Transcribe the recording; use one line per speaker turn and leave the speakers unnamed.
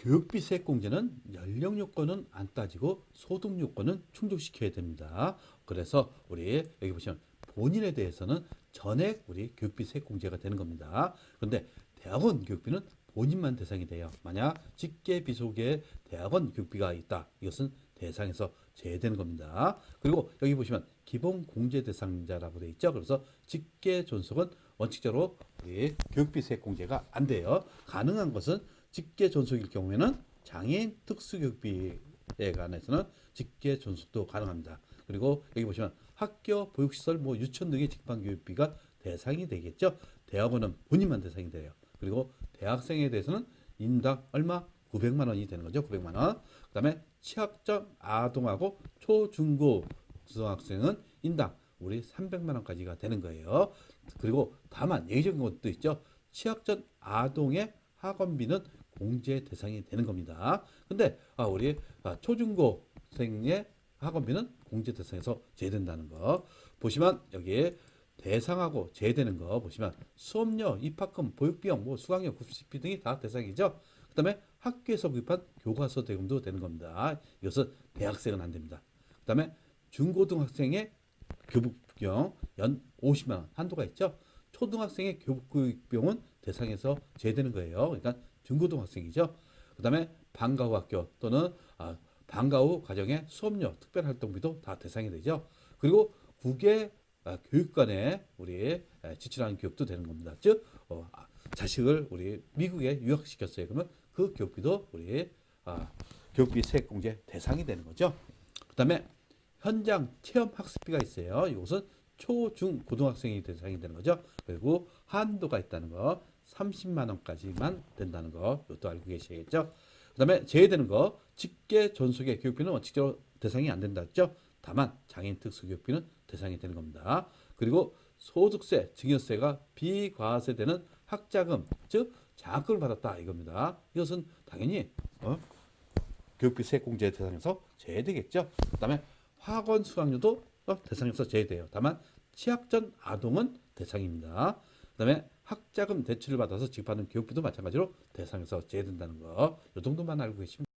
교육비 세액 공제는 연령 요건은 안 따지고 소득 요건은 충족시켜야 됩니다. 그래서 우리 여기 보시면 본인에 대해서는 전액 우리 교육비 세액 공제가 되는 겁니다. 그런데 대학원 교육비는 본인만 대상이 돼요. 만약 직계 비속에 대학원 교육비가 있다. 이것은 대상에서 제외되는 겁니다. 그리고 여기 보시면 기본 공제 대상자라고 되어 있죠. 그래서 직계 존속은 원칙적으로 우리 교육비 세액 공제가 안 돼요. 가능한 것은 직계 존속일 경우에는 장애인 특수교육비에 관해서는 직계 존속도 가능합니다. 그리고 여기 보시면 학교 보육시설 뭐 유치원 등의 직방 교육비가 대상이 되겠죠. 대학원은 본인만 대상이 돼요. 그리고 대학생에 대해서는 인당 얼마 900만 원이 되는 거죠. 900만 원. 그다음에 취약점 아동하고 초중고 고등학생은 인당 우리 300만 원까지가 되는 거예요. 그리고 다만 예외적인 것도 있죠. 취약전 아동의 학원비는 공제 대상이 되는 겁니다. 근데 아 우리 아, 초중고생의 학원비는 공제 대상에서 제외된다는 거 보시면 여기에 대상하고 제외되는 거 보시면 수업료, 입학금, 보육비용, 뭐 수강료, 급식비 등이 다 대상이죠. 그 다음에 학교에서 구입한 교과서 대금도 되는 겁니다. 이것은 대학생은 안 됩니다. 그 다음에 중고등학생의 교복 비용 연 50만 원 한도가 있죠. 초등학생의 교복 비용은 대상에서 제외되는 거예요. 그러니까 중고등학생이죠. 그 다음에 방과 후 학교 또는 아, 방과 후 가정의 수업료, 특별활동비도 다 대상이 되죠. 그리고 국외 아, 교육관에 우리 에, 지출하는 교육도 되는 겁니다. 즉 어, 아, 자식을 우리 미국에 유학시켰어요. 그러면 그 교육비도 우리 아, 교육비 세액 공제 대상이 되는 거죠. 그다음에 현장 체험 학습비가 있어요. 이것은 초, 중, 고등학생이 대상이 되는 거죠. 그리고 한도가 있다는 거, 30만 원까지만 된다는 거, 이것도 알고 계셔야겠죠. 그 다음에 제외되는 거, 직계 전속의 교육비는 원칙적으로 대상이 안 된다 했죠. 다만 장애인 특수교육비는 대상이 되는 겁니다. 그리고 소득세, 증여세가 비과세되는 학자금, 즉 장학금을 받았다 이겁니다. 이것은 당연히 어? 교육비 세액공제 대상에서 제외되겠죠. 그다음에 학원 수강료도 어, 대상에서 제외돼요. 다만 취약전 아동은 대상입니다. 그다음에 학자금 대출을 받아서 지급하는 교육비도 마찬가지로 대상에서 제외된다는 거. 이 정도만 알고 계시면